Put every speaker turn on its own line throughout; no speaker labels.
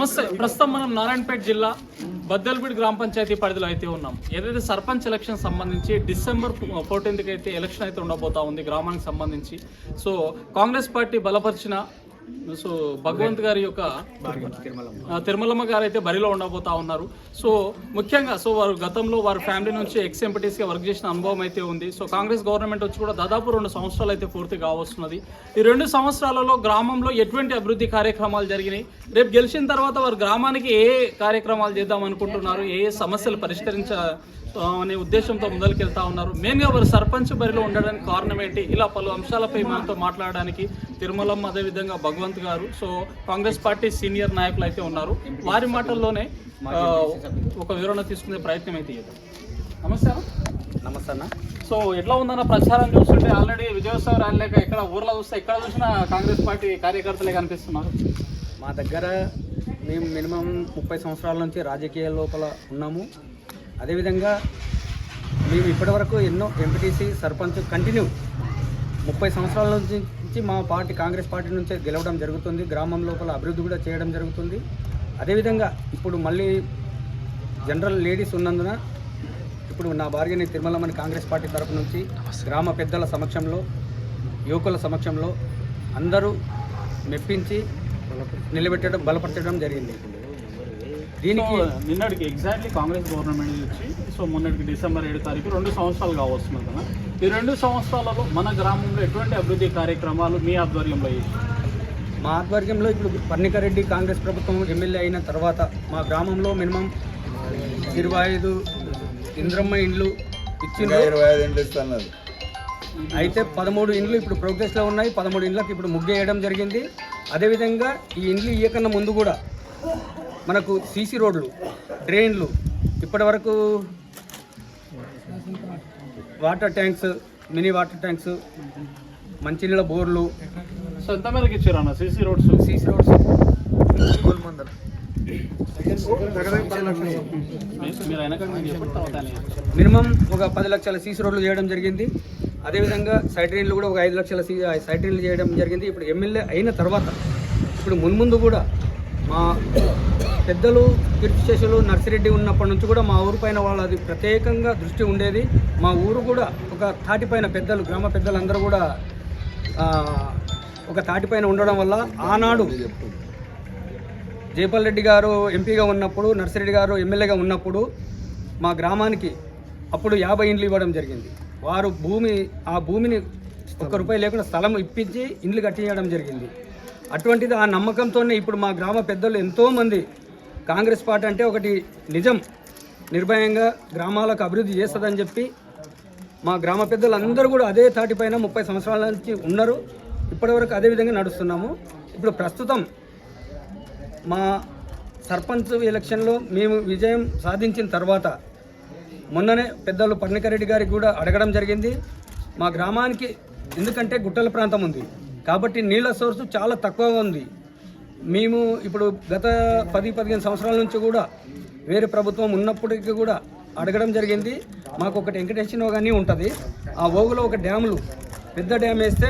నమస్తే. ప్రస్తుతం మనం నారాయణపేట జిల్లా బద్దల్పేట గ్రామ పంచాయతీ పరిధిలో అయితే ఉన్నాం. ఏదైతే సర్పంచ్ ఎలక్షన్ సంబంధించి డిసెంబర్ ఫోర్టీన్త్కి అయితే ఎలక్షన్ అయితే ఉండబోతా ఉంది గ్రామానికి సంబంధించి. సో కాంగ్రెస్ పార్టీ బలపరిచిన సో భగవంత్ గారి యొక్క తిరుమలమ్మ గారు అయితే బరిలో ఉండబోతా ఉన్నారు. సో ముఖ్యంగా సో వారు గతంలో వారి ఫ్యామిలీ నుంచి ఎక్స్ ఎంపీటీస్గా వర్క్ చేసిన అనుభవం అయితే ఉంది. సో కాంగ్రెస్ గవర్నమెంట్ వచ్చి కూడా దాదాపు రెండు సంవత్సరాలు అయితే పూర్తి కావస్తున్నది. ఈ రెండు సంవత్సరాలలో గ్రామంలో ఎటువంటి అభివృద్ధి కార్యక్రమాలు జరిగినాయి? రేపు గెలిచిన తర్వాత వారు గ్రామానికి ఏ కార్యక్రమాలు చేద్దాం అనుకుంటున్నారు? ఏ ఏ సమస్యలు పరిష్కరించ అనే ఉద్దేశంతో ముందరికెళ్తా ఉన్నారు. మెయిన్గా వారు సర్పంచ్ బరిలో ఉండడానికి కారణం ఏంటి? ఇలా పలు అంశాలపై మనతో మాట్లాడడానికి తిరుమలమ్మ అదేవిధంగా భగవంత్ గారు. సో కాంగ్రెస్ పార్టీ సీనియర్ నాయకులు అయితే ఉన్నారు. వారి మాటల్లోనే ఒక వివరణ తీసుకునే ప్రయత్నం అయితే చేద్దాం. నమస్తే.
నమస్తే అన్న.
సో ఎట్లా ఉందన్న ప్రచారం చూస్తుంటే ఆల్రెడీ విజయోత్సవ ర్యాలీ లేక ఎక్కడ ఊర్లో చూస్తే ఎక్కడ చూసినా కాంగ్రెస్ పార్టీ కార్యకర్తలే కనిపిస్తున్నారు.
మా దగ్గర మేము మినిమం ముప్పై సంవత్సరాల నుంచి రాజకీయ లోపల ఉన్నాము. అదేవిధంగా మేము ఇప్పటివరకు ఎన్నో ఎంపీటీసీ సర్పంచ్ కంటిన్యూ ముప్పై సంవత్సరాల నుంచి మా పార్టీ కాంగ్రెస్ పార్టీ నుంచే గెలవడం జరుగుతుంది. గ్రామం లోపల అభివృద్ధి కూడా చేయడం జరుగుతుంది. అదేవిధంగా ఇప్పుడు మళ్ళీ జనరల్ లేడీస్ ఉన్నందున ఇప్పుడు నా భార్యని తిరుమలమని కాంగ్రెస్ పార్టీ తరపు నుంచి గ్రామ పెద్దల సమక్షంలో యువకుల సమక్షంలో అందరూ మెప్పించి నిలబెట్టడం బలపరచడం జరిగింది. దీనికి
నిన్నటికి ఎగ్జాక్ట్లీ కాంగ్రెస్ గవర్నమెంట్ వచ్చి సో మొన్నటికి డిసెంబర్ ఏడు తారీఖు రెండు సంవత్సరాలు కావస్తున్నది కదా. ఈ రెండు సంవత్సరాలలో మన గ్రామంలో ఎటువంటి అభివృద్ధి కార్యక్రమాలు మీ ఆధ్వర్యంలో?
మా ఆధ్వర్యంలో ఇప్పుడు పర్ణికారెడ్డి కాంగ్రెస్ ప్రభుత్వం ఎమ్మెల్యే అయిన తర్వాత మా గ్రామంలో మినిమం ఇరవై ఐదు ఇంద్రమ్మ ఇండ్లు ఇచ్చిండ్రు.
ఇరవై ఐదు ఇంటి ఇస్తున్నారు
అయితే పదమూడు ఇండ్లు ఇప్పుడు ప్రోగ్రెస్లో ఉన్నాయి. పదమూడు ఇండ్లకు ఇప్పుడు ముగ్గు వేయడం జరిగింది. అదేవిధంగా ఈ ఇండ్లు ఇయ్యకన్నా ముందు కూడా మనకు సీసీ రోడ్లు డ్రైన్లు ఇప్పటి వరకు water tanks mini water tanks మంచినీళ్ళ బోర్లు.
సో ఎంత మేరకు ఇచ్చారు అన్న CC roads?
CC roads. Minimum ఒక పది లక్షల సీసీ రోడ్లు చేయడం జరిగింది. అదేవిధంగా సైడ్ డ్రైన్లు కూడా ఒక ఐదు లక్షల సీ సైడ్ డ్రైన్లు చేయడం జరిగింది. ఇప్పుడు ఎమ్మెల్యే అయిన తర్వాత ఇప్పుడు మున్ముందు కూడా మా పెద్దలు కీర్తిశేషులు నర్సిరెడ్డి ఉన్నప్పటి నుంచి కూడా మా ఊరు పైన వాళ్ళది ప్రత్యేకంగా దృష్టి ఉండేది. మా ఊరు కూడా ఒక తాటిపైన పెద్దలు గ్రామ పెద్దలందరూ కూడా ఒక తాటిపైన ఉండడం వల్ల ఆనాడు జైపాల్ రెడ్డి గారు ఎంపీగా ఉన్నప్పుడు నర్సిరెడ్డి గారు ఎమ్మెల్యేగా ఉన్నప్పుడు మా గ్రామానికి అప్పుడు యాభై ఇండ్లు ఇవ్వడం జరిగింది. వారు భూమి ఆ భూమిని ఒక్క రూపాయి లేకుండా స్థలం ఇప్పించి ఇండ్లు కట్టించడం జరిగింది. అటువంటిది ఆ నమ్మకంతోనే ఇప్పుడు మా గ్రామ పెద్దలు ఎంతోమంది కాంగ్రెస్ పార్టీ అంటే ఒకటి నిజం నిర్భయంగా గ్రామాలకు అభివృద్ధి చేస్తుందని చెప్పి మా గ్రామ పెద్దలు అందరూ కూడా అదే తాటిపైన ముప్పై సంవత్సరాల నుంచి ఉన్నారు. ఇప్పటివరకు అదే విధంగా నడుస్తున్నాము. ఇప్పుడు ప్రస్తుతం మా సర్పంచ్ ఎలక్షన్లో మేము విజయం సాధించిన తర్వాత మొన్ననే పెద్దలు పర్ణికారెడ్డి గారికి కూడా అడగడం జరిగింది. మా గ్రామానికి ఎందుకంటే గుట్టల ప్రాంతం ఉంది. కాబట్టి నీళ్ళ సోర్సు చాలా తక్కువగా ఉంది. మేము ఇప్పుడు గత పది పదిహేను సంవత్సరాల నుంచి కూడా వేరే ప్రభుత్వం ఉన్నప్పటికీ కూడా అడగడం జరిగింది. మాకు ఒకటి వెంకటేశ్వర కానీ ఉంటుంది. ఆ ఓగులో ఒక డ్యాములు పెద్ద డ్యామ్ వేస్తే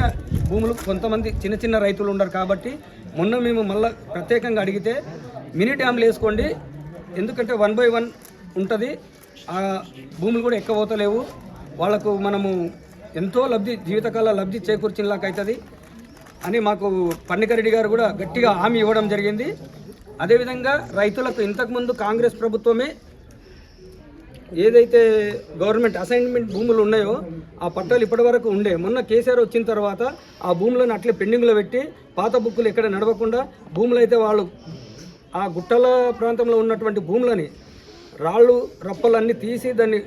భూములు కొంతమంది చిన్న చిన్న రైతులు ఉండరు కాబట్టి మొన్న మేము మళ్ళీ ప్రత్యేకంగా అడిగితే మినీ డ్యామ్లు వేసుకోండి. ఎందుకంటే వన్ బై వన్ ఉంటుంది. ఆ భూములు కూడా ఎక్కువ పోతలేవు వాళ్ళకు మనము ఎంతో లబ్ధి జీవితకాల లబ్ధి చేకూర్చినలాగా అవుతుంది. అని మాకు పన్నికరెడ్డి గారు కూడా గట్టిగా హామీ ఇవ్వడం జరిగింది. అదేవిధంగా రైతులకు ఇంతకుముందు కాంగ్రెస్ ప్రభుత్వమే ఏదైతే గవర్నమెంట్ అసైన్మెంట్ భూములు ఉన్నాయో ఆ పట్టాలు ఇప్పటివరకు ఉండే. మొన్న కేసీఆర్ వచ్చిన తర్వాత ఆ భూములను అట్లే పెండింగ్లో పెట్టి పాత బుక్కులు ఎక్కడ నడవకుండా భూములు అయితే వాళ్ళు ఆ గుట్టల ప్రాంతంలో ఉన్నటువంటి భూములని రాళ్ళు రప్పలన్నీ తీసి దాన్ని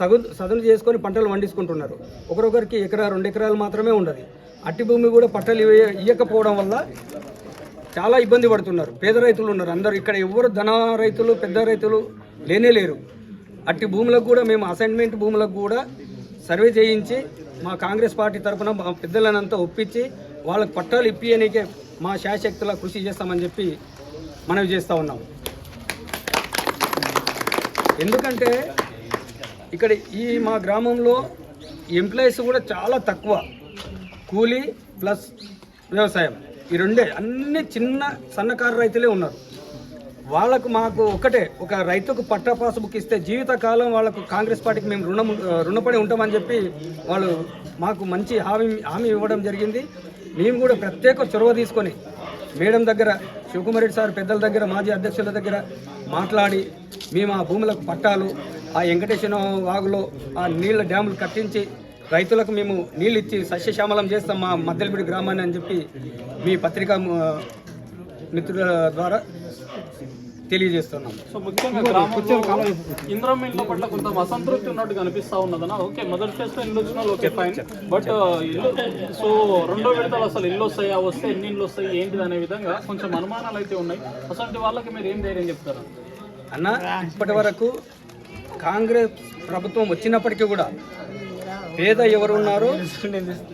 సగు సదును చేసుకొని పంటలు పండించుకుంటున్నారు. ఒకరొకరికి ఎకరా రెండు ఎకరాలు మాత్రమే ఉండదు. అట్టి భూమి కూడా పట్టలు ఇవ్వ- ఇవ్వకపోవడం వల్ల చాలా ఇబ్బంది పడుతున్నారు. పేద రైతులు ఉన్నారు. అందరు ఇక్కడ ఎవరు ధన రైతులు పెద్ద రైతులు లేనే లేరు. అట్టి భూములకు కూడా మేము అసైన్మెంట్ భూములకు కూడా సర్వే చేయించి మా కాంగ్రెస్ పార్టీ తరఫున మా పెద్దలనంతా ఒప్పించి వాళ్ళకి పట్టాలు ఇప్పియనికే మా శాశక్తుల కృషి చేస్తామని చెప్పి మనవి చేస్తూ ఉన్నాం. ఎందుకంటే ఇక్కడ ఈ మా గ్రామంలో ఎంప్లాయీస్ కూడా చాలా తక్కువ. కూలీ ప్లస్ వ్యవసాయం. ఈ రెండే అన్ని చిన్న సన్నకారు రైతులే ఉన్నారు. వాళ్ళకు మాకు ఒకటే ఒక రైతుకు పట్టా పాస్ బుక్ ఇస్తే జీవితకాలం వాళ్ళకు కాంగ్రెస్ పార్టీకి మేము రుణం రుణపడి ఉంటామని చెప్పి వాళ్ళు మాకు మంచి హామీ హామీ ఇవ్వడం జరిగింది. మేము కూడా ప్రత్యేక చొరవ తీసుకొని మేడం దగ్గర శివకుమారెడ్డి సార్ పెద్దల దగ్గర మాజీ అధ్యక్షుల దగ్గర మాట్లాడి మేము ఆ భూములకు పట్టాలు ఆ వెంకటేశ్వర వాగులో ఆ నీళ్ళ డ్యాములు కట్టించి రైతులకు మేము నీళ్ళు ఇచ్చి సస్యశ్యామలం చేస్తాం మా మద్దెలపూడి గ్రామాన్ని అని చెప్పి మీ పత్రికా మిత్రుల ద్వారా తెలియజేస్తున్నాం.
ఇంద్రం ఇళ్ళ పట్ల కొంత అసంతృప్తి ఉన్నట్టు కనిపిస్తా ఉన్నదన్న. ఓకే మొదటి ఇల్లు వచ్చిన వాళ్ళు ఓకే ఫైన్. బట్ ఇల్లు సో రెండో విడతలు అసలు ఇల్లు వస్తాయా వస్తే ఎన్ని ఇల్లు వస్తాయి ఏంటిది అనే విధంగా కొంచెం అనుమానాలు అయితే ఉన్నాయి. అసలు వాళ్ళకి మీరు ఏం ధైర్యం చెప్తారు?
అన్న ఇప్పటి వరకు కాంగ్రెస్ ప్రభుత్వం వచ్చినప్పటికీ కూడా పేద ఎవరు ఉన్నారో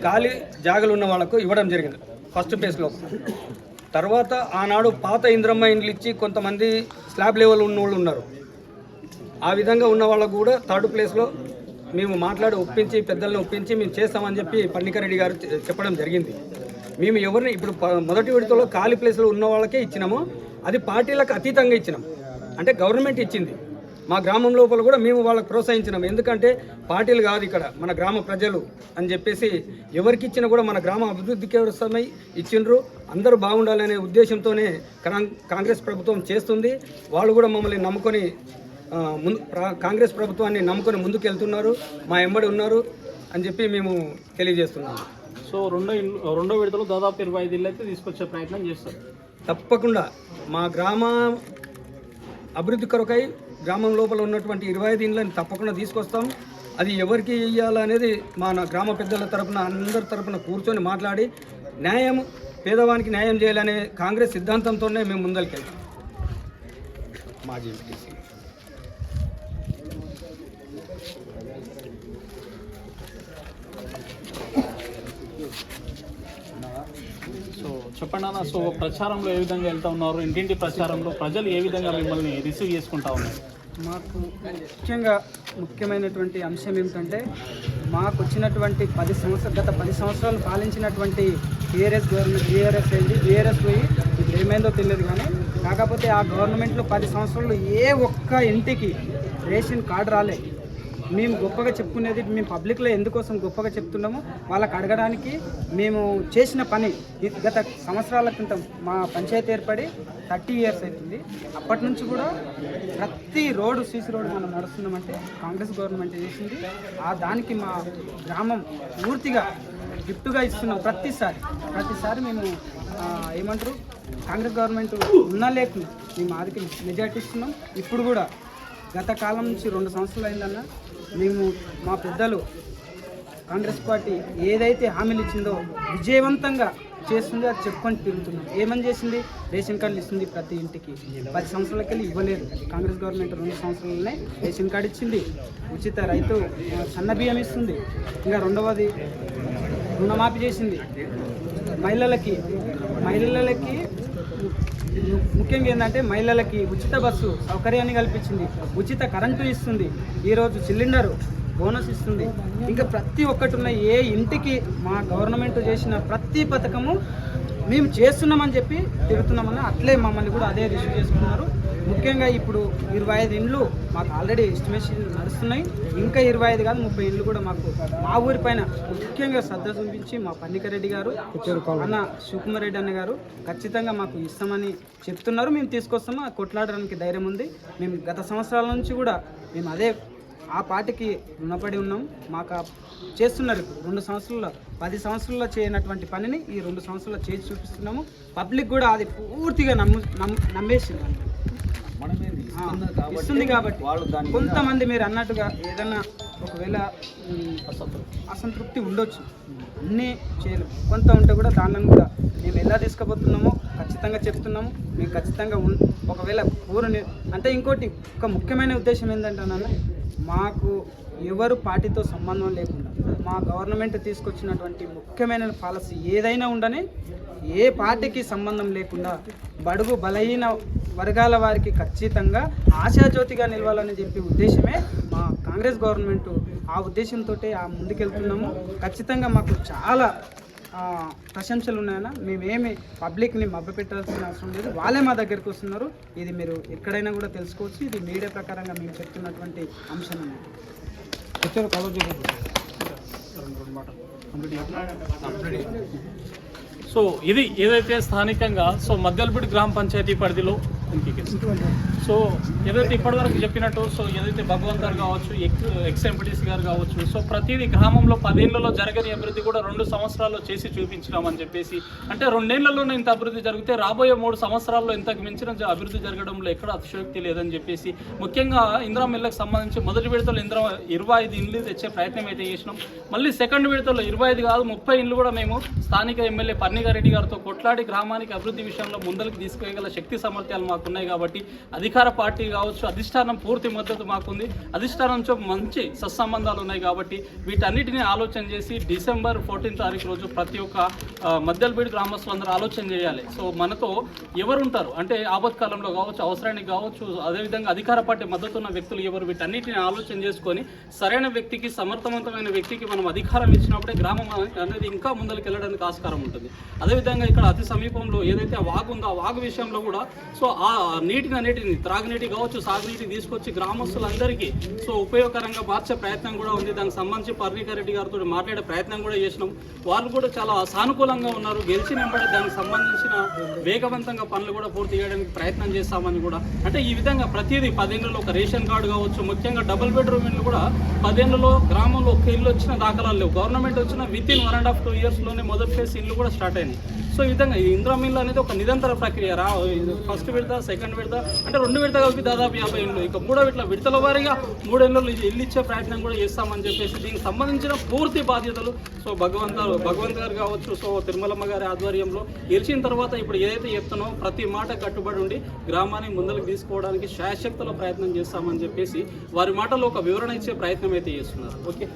ఖాళీ జాగలు ఉన్న వాళ్ళకు ఇవ్వడం జరిగింది ఫస్ట్ ప్లేస్లో తర్వాత ఆనాడు పాత ఇంద్రమ్మ ఇండ్లు ఇచ్చి కొంతమంది స్లాబ్ లెవెల్ ఉన్న వాళ్ళు ఉన్నారు. ఆ విధంగా ఉన్న వాళ్ళకు కూడా థర్డ్ ప్లేస్లో మేము మాట్లాడి ఒప్పించి పెద్దలను ఒప్పించి మేము చేస్తామని చెప్పి పన్నికారెడ్డి గారు చెప్పడం జరిగింది. మేము ఎవరిని ఇప్పుడు మొదటి విడతలో ఖాళీ ప్లేస్లో ఉన్న వాళ్ళకే ఇచ్చినాము అది పార్టీలకు అతీతంగా ఇచ్చినాం. అంటే గవర్నమెంట్ ఇచ్చింది. మా గ్రామం లోపల కూడా మేము వాళ్ళకి ప్రోత్సహించినాం. ఎందుకంటే పార్టీలు కాదు ఇక్కడ మన గ్రామ ప్రజలు అని చెప్పేసి ఎవరికి ఇచ్చినా కూడా మన గ్రామ అభివృద్ధికి కోసమై ఇచ్చిండ్రు. అందరూ బాగుండాలనే ఉద్దేశంతోనే కాంగ్- కాంగ్రెస్ ప్రభుత్వం చేస్తుంది. వాళ్ళు కూడా మమ్మల్ని నమ్ముకొని ముందు కాంగ్రెస్ ప్రభుత్వాన్ని నమ్ముకొని ముందుకు వెళ్తున్నారు మా ఎంబడి ఉన్నారు అని చెప్పి మేము తెలియజేస్తున్నాము
సో రెండో రెండో విడతలో దాదాపు ఇరవై ఐదు ఇల్లు అయితే తీసుకొచ్చే ప్రయత్నం చేస్తారు.
తప్పకుండా మా గ్రామ అభివృద్ధి కొరకై గ్రామం లోపల ఉన్నటువంటి ఇరవై ఐదు ఇండ్లని తప్పకుండా తీసుకొస్తాం. అది ఎవరికి ఇవ్వాలనేది మా నా గ్రామ పెద్దల తరపున అందరి తరపున కూర్చొని మాట్లాడి న్యాయం పేదవానికి న్యాయం చేయాలనే కాంగ్రెస్ సిద్ధాంతంతోనే మేము ముందరికెళ్తాం మాజీ ఎంపీటీసీ
సో చెప్పండి అన్న సో ప్రచారంలో ఏ విధంగా వెళ్తా ఉన్నారు? ఇంటింటి ప్రచారంలో ప్రజలు ఏ విధంగా మిమ్మల్ని రిసీవ్ చేసుకుంటా ఉన్నారు?
మాకు ముఖ్యంగా ముఖ్యమైనటువంటి అంశం ఏమిటంటే మాకు వచ్చినటువంటి పది సంవత్సరాలు గత పది సంవత్సరాలు పాలించినటువంటి టీఆర్ఎస్ గవర్నమెంట్ టీఆర్ఎస్ అయింది టీఆర్ఎస్ పోయి ఇప్పుడు ఏమైందో తెలియదు కానీ కాకపోతే ఆ గవర్నమెంట్లో పది సంవత్సరాలు ఏ ఒక్క ఇంటికి రేషన్ కార్డు రాలే. మేము గొప్పగా చెప్పుకునేది మేము పబ్లిక్లో ఎందుకోసం గొప్పగా చెప్తున్నాము వాళ్ళకి అడగడానికి మేము చేసిన పని గత సంవత్సరాల క్రితం మా పంచాయతీ ఏర్పడి థర్టీ ఇయర్స్ అవుతుంది. అప్పటి నుంచి కూడా ప్రతి రోడ్డు సీసీ రోడ్డు మనం నడుస్తున్నామంటే కాంగ్రెస్ గవర్నమెంట్ చేసింది. ఆ దానికి మా గ్రామం పూర్తిగా గిఫ్ట్గా ఇస్తున్నాం ప్రతిసారి. ప్రతిసారి మేము ఏమంటారు? కాంగ్రెస్ గవర్నమెంట్ ఉన్నా లేకుండా మేము ఆదికి మెజార్టీ ఇస్తున్నాం. ఇప్పుడు కూడా గత కాలం నుంచి రెండు సంవత్సరాలు అయిందన్న మేము మా పెద్దలు కాంగ్రెస్ పార్టీ ఏదైతే హామీలు ఇచ్చిందో విజయవంతంగా చేస్తుందో అది చెప్పుకొని తిరుగుతున్నాం. ఏమని చేసింది? రేషన్ కార్డులు ఇస్తుంది ప్రతి ఇంటికి. పది సంవత్సరాలకెళ్ళి ఇవ్వలేదు. కాంగ్రెస్ గవర్నమెంట్ రెండు సంవత్సరాలనే రేషన్ కార్డు ఇచ్చింది. ఉచిత రైతు సన్న బియ్యం ఇస్తుంది. ఇంకా రెండవది రుణమాఫీ చేసింది. మహిళలకి మహిళలకి ముఖ్యంగా ఏంటంటే మహిళలకి ఉచిత బస్సు సౌకర్యాన్ని కల్పించింది. ఉచిత కరెంటు ఇస్తుంది. ఈరోజు సిలిండరు బోనస్ ఇస్తుంది. ఇంకా ప్రతి ఒక్కటి ఉన్న ఏ ఇంటికి మా గవర్నమెంట్ చేసిన ప్రతి పథకము మేము చేస్తున్నామని చెప్పి తిరుగుతున్నామని అట్లే మమ్మల్ని కూడా అదే రిసీవ్ చేసుకున్నారు. ముఖ్యంగా ఇప్పుడు ఇరవై ఐదు ఇండ్లు మాకు ఆల్రెడీ ఎస్టిమేషన్ నడుస్తున్నాయి. ఇంకా ఇరవై ఐదు కాదు ముప్పై ఇండ్లు కూడా మాకు మా ఊరి పైన ముఖ్యంగా శ్రద్ధ చూపించి మా పన్నికరెడ్డి గారు అన్న శివకుమార్ రెడ్డి అన్న గారు ఖచ్చితంగా మాకు ఇస్తామని చెప్తున్నారు. మేము తీసుకొస్తాము ఆ కొట్లాడడానికి ధైర్యం ఉంది. మేము గత సంవత్సరాల నుంచి కూడా మేము అదే ఆ పార్టీకి రుణపడి ఉన్నాం. మాకు చేస్తున్నారు ఇప్పుడు రెండు సంవత్సరాల్లో పది సంవత్సరాల్లో చేయనటువంటి పనిని ఈ రెండు సంవత్సరాల్లో చేసి చూపిస్తున్నాము. పబ్లిక్ కూడా అది పూర్తిగా నమ్ము నమ్ము నమ్మేసింది. ఇస్తుంది కాబట్టి కొంతమంది మీరు అన్నట్టుగా ఏదైనా ఒకవేళ అసంతృప్తి ఉండొచ్చు. అన్నీ చేయలేం. కొంత ఉంటే కూడా దానిలో కూడా మేము ఎలా తీసుకుపోతున్నామో ఖచ్చితంగా చెప్తున్నాము. మేము ఖచ్చితంగా ఒకవేళ ఊరిని అంటే ఇంకోటి ఒక ముఖ్యమైన ఉద్దేశం ఏంటంటే నాన్న మాకు ఎవరు పార్టీతో సంబంధం లేకుండా మా గవర్నమెంట్ తీసుకొచ్చినటువంటి ముఖ్యమైన పాలసీ ఏదైనా ఉండని ఏ పార్టీకి సంబంధం లేకుండా బడుగు బలహీన వర్గాల వారికి ఖచ్చితంగా ఆశాజ్యోతిగా నిలవాలని చెప్పే ఉద్దేశమే మా కాంగ్రెస్ గవర్నమెంట్. ఆ ఉద్దేశంతో ఆ ముందుకెళ్తున్నాము. ఖచ్చితంగా మాకు చాలా ఆ, ప్రశంసలు ఉన్నాయన్నా. మేమేమి పబ్లిక్ని మభ్యపెట్టాల్సిన అవసరం లేదు. వాళ్ళే మా దగ్గరికి వస్తున్నారు. ఇది మీరు ఎక్కడైనా కూడా తెలుసుకోవచ్చు. ఇది మీడియా ప్రకారంగా మేము చెప్తున్నటువంటి అంశం అన్నమాట.
సో ఇది ఏదైతే స్థానికంగా సో మద్యలపూడి గ్రామ పంచాయతీ పరిధిలో సో ఏదైతే ఇప్పటివరకు చెప్పినట్టు సో ఏదైతే భగవంత్ గారు కావచ్చు ఎక్స్ ఎక్స్ ఎంపీటీసీ గారు కావచ్చు సో ప్రతిదీ గ్రామంలో పదేళ్ళలో జరగని అభివృద్ధి కూడా రెండు సంవత్సరాల్లో చేసి చూపించినామని చెప్పేసి అంటే రెండేళ్ళలోనే ఇంత అభివృద్ధి జరిగితే రాబోయే మూడు సంవత్సరాల్లో ఇంతకు మించిన అభివృద్ధి జరగడంలో ఎక్కడ అతిశయోక్తి లేదని చెప్పేసి ముఖ్యంగా ఇందిరా మిల్లకు సంబంధించి మొదటి విడతలో ఇందిరా ఇరవై ఐదు ఇండ్లు తెచ్చే ప్రయత్నం అయితే చేసినాం. మళ్ళీ సెకండ్ విడతలో ఇరవై ఐదు కాదు ముప్పై ఇండ్లు కూడా మేము స్థానిక ఎమ్మెల్యే పన్నిగారెడ్డి గారితో కొట్లాడి గ్రామానికి అభివృద్ధి విషయంలో ముందరికి తీసుకెళ్ళగల శక్తి సామర్థ్యాలు మాకున్నాయి కాబట్టి అధికార పార్టీ కావచ్చు అధిష్టానం పూర్తి మద్దతు మాకుంది. అధిష్టానంతో మంచి సత్సంబంధాలు ఉన్నాయి కాబట్టి వీటన్నిటిని ఆలోచన చేసి డిసెంబర్ ఫోర్టీన్ తారీఖు రోజు ప్రతి ఒక్క ఆ, మద్దెలబీడి గ్రామస్తులందరూ ఆలోచన చేయాలి. సో మనతో ఎవరుంటారు? అంటే ఆపత్కాలంలో కావచ్చు అవసరానికి కావచ్చు అదేవిధంగా అధికార పార్టీ మద్దతు ఉన్న వ్యక్తులు ఎవరు? వీటన్నిటిని ఆలోచన చేసుకొని సరైన వ్యక్తికి సమర్థవంతమైన వ్యక్తికి మనం అధికారం ఇచ్చినప్పుడే గ్రామం అనేది ఇంకా ముందరికి వెళ్ళడానికి ఆస్కారం ఉంటుంది. అదేవిధంగా ఇక్కడ అతి సమీపంలో ఏదైతే వాగు ఉందో ఆ వాగు విషయంలో కూడా సో ఆ నీటిని అనేటిని త్రాగునీటి కావచ్చు సాగునీటి తీసుకొచ్చి గ్రామస్తులందరికీ సో ఉపయోగకరంగా మార్చే ప్రయత్నం కూడా ఉంది. దానికి సంబంధించి పర్ణికర్ రెడ్డి గారితో మాట్లాడే ప్రయత్నం కూడా చేసినాం. వాళ్ళు కూడా చాలా సానుకూలంగా ఉన్నారు. గెలిచిన వెంబడే దానికి సంబంధించిన వేగవంతంగా పనులు కూడా పూర్తి చేయడానికి ప్రయత్నం చేస్తామని కూడా. అంటే ఈ విధంగా ప్రతిదీ పదేళ్ళలో ఒక రేషన్ కార్డు కావచ్చు ముఖ్యంగా డబుల్ బెడ్రూమ్ ఇల్లు కూడా పదేళ్ళలో గ్రామంలో ఒక ఇల్లు వచ్చిన దాఖలాలు లేవు. గవర్నమెంట్ వచ్చిన with in one and half two ఇయర్స్లోనే మొదటి ఫేజ్ ఇల్లు కూడా స్టార్ట్ అయినాయి. సో ఈ విధంగా ఈ ఇందిరా మిల్లు అనేది ఒక నిరంతర ప్రక్రియ రా. ఫస్ట్ విడత సెకండ్ విడత అంటే రెండు విడత కలిపి దాదాపు యాభై ఏళ్ళు ఇక మూడో విడత విడతల వారీగా మూడేళ్ళు ఇల్లు ఇచ్చే ప్రయత్నం కూడా చేస్తామని చెప్పేసి దీనికి సంబంధించిన పూర్తి బాధ్యతలు సో భగవంత భగవంత్ గారు కావచ్చు సో తిరుమలమ్మ గారి ఆధ్వర్యంలో గెలిచిన తర్వాత ఇప్పుడు ఏదైతే చెప్తానో ప్రతి మాట కట్టుబడి ఉండి గ్రామాన్ని ముందరకు తీసుకోవడానికి శాయశక్తుల ప్రయత్నం చేస్తామని చెప్పేసి వారి మాటలో ఒక వివరణ ఇచ్చే ప్రయత్నం అయితే చేస్తున్నారు. ఓకే?